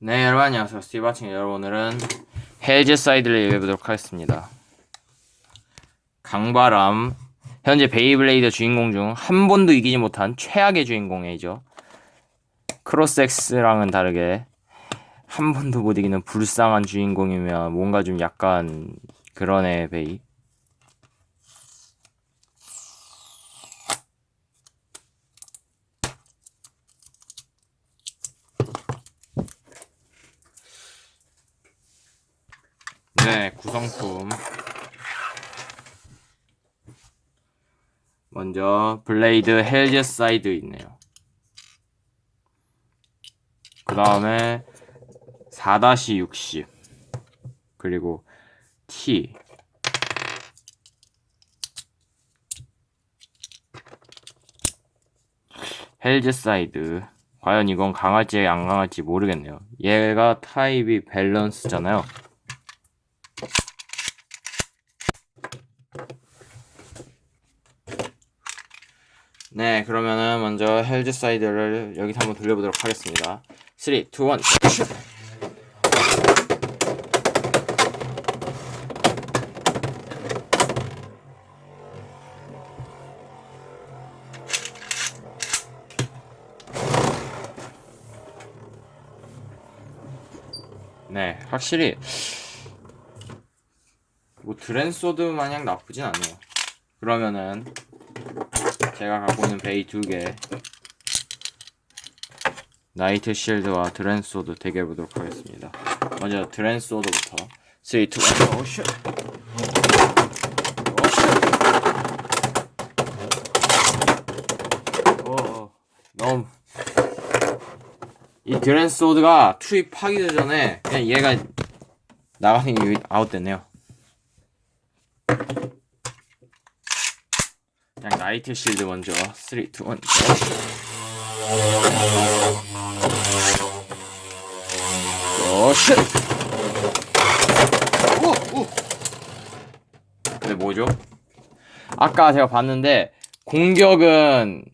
네 여러분 안녕하세요. 스티브 아칭 여러분 오늘은 헬즈 사이드를 얘기해보도록 하겠습니다. 강바람. 현재 베이블레이드 주인공 중 한 번도 이기지 못한 최악의 주인공이죠. 크로스엑스랑은 다르게 한 번도 못 이기는 불쌍한 주인공이면 뭔가 좀 약간 그런 애 베이 네, 구성품. 먼저 블레이드 헬즈 사이드 있네요. 그 다음에 4-60 그리고 T 헬즈 사이드 과연 이건 강할지 안 강할지 모르겠네요. 얘가 타입이 밸런스잖아요. 네, 그러면은 먼저 헬즈 사이드를 여기서 한번 돌려보도록 하겠습니다. 3, 2, 1, 슛! 네, 확실히 뭐 드랜소드 마냥 나쁘진 않네요. 그러면은 제가 갖고 있는 베이 두개 나이트 실드와 드랜소드 대결 보도록 하겠습니다. 먼저 드랜소드부터 3, 2, 1, 오쉣! 오쉣! 어, 너무 이 드랜소드가 투입하기도 전에 그냥 얘가 나가는 게 아웃됐네요. 그냥 나이트 실드 먼저 3, 2, 1 오쉣! 근데 뭐죠? 아까 제가 봤는데 공격은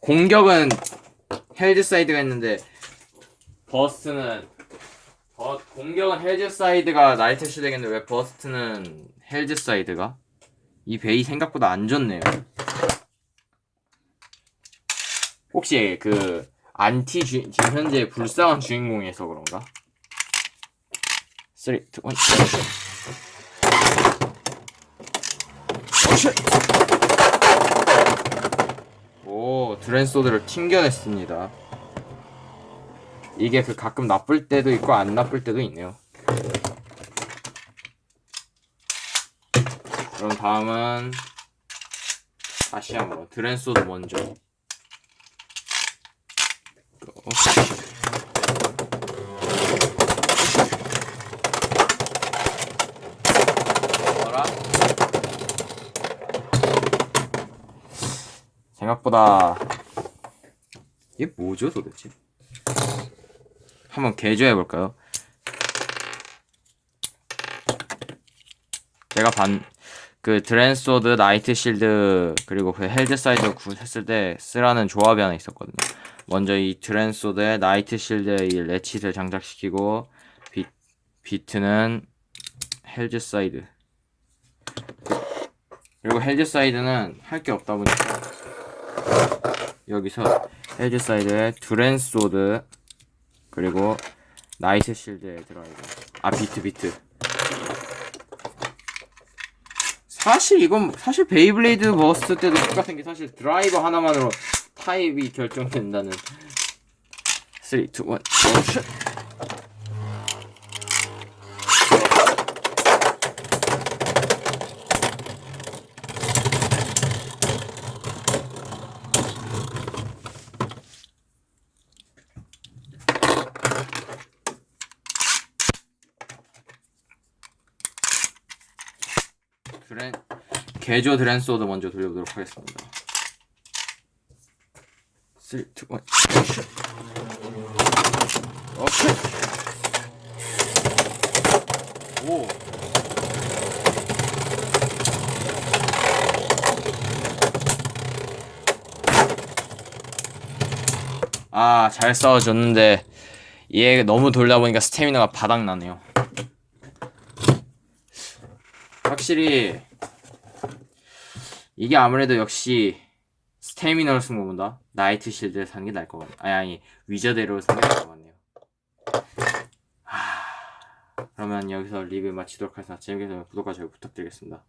공격은 헬즈 사이드가 있는데 버스트는 버, 공격은 헬즈 사이드가 나이트 실드겠는데 왜 버스트는 헬즈 사이드가? 이 베이 생각보다 안 좋네요. 혹시 그 안티 주, 지금 현재 불쌍한 주인공이어서 그런가? 3, 2, 1, 오쉣! 오, 드랜소드를 튕겨냈습니다. 이게 그 가끔 나쁠 때도 있고 안 나쁠 때도 있네요. 그럼 다음은 다시 한번 드랜소드 먼저 어라? 생각보다 이게 뭐죠 도대체? 한번 개조해 볼까요? 제가 반 그 드랜소드, 나이트 실드 그리고 그 헬드 사이드 굿했을 때 쓰라는 조합이 하나 있었거든요. 먼저 이 드랜소드에 나이트 실드에 이 레치를 장착시키고 비, 비트는 헬즈 사이드. 그리고 헬즈 사이드는 할 게 없다 보니까 여기서 헬즈 사이드에 드랜소드 그리고 나이트 실드에 들어가 있고 아 비트 비트 사실 이건 사실 베이블레이드 버스 때도 똑같은 게 사실 드라이버 하나만으로 타입이 결정된다는. 3, 2, 1 오쉣 드랜 개조 드랜소드 먼저 돌려보도록 하겠습니다. 3, 2, 1 오케이 오 아, 잘 싸워줬는데 얘 너무 돌다 보니까 스태미나가 바닥 나네요. 확실히 이게 아무래도 역시 스태미너를 쓴 것보다 나이트 실드를 사는 게 나을 것 같네. 아니 아니 위저대로 사는 게 나을 것 같네요. 하... 그러면 여기서 리뷰 마치도록 하겠습니다. 재밌게 보셨다면 구독과 좋아요 부탁드리겠습니다.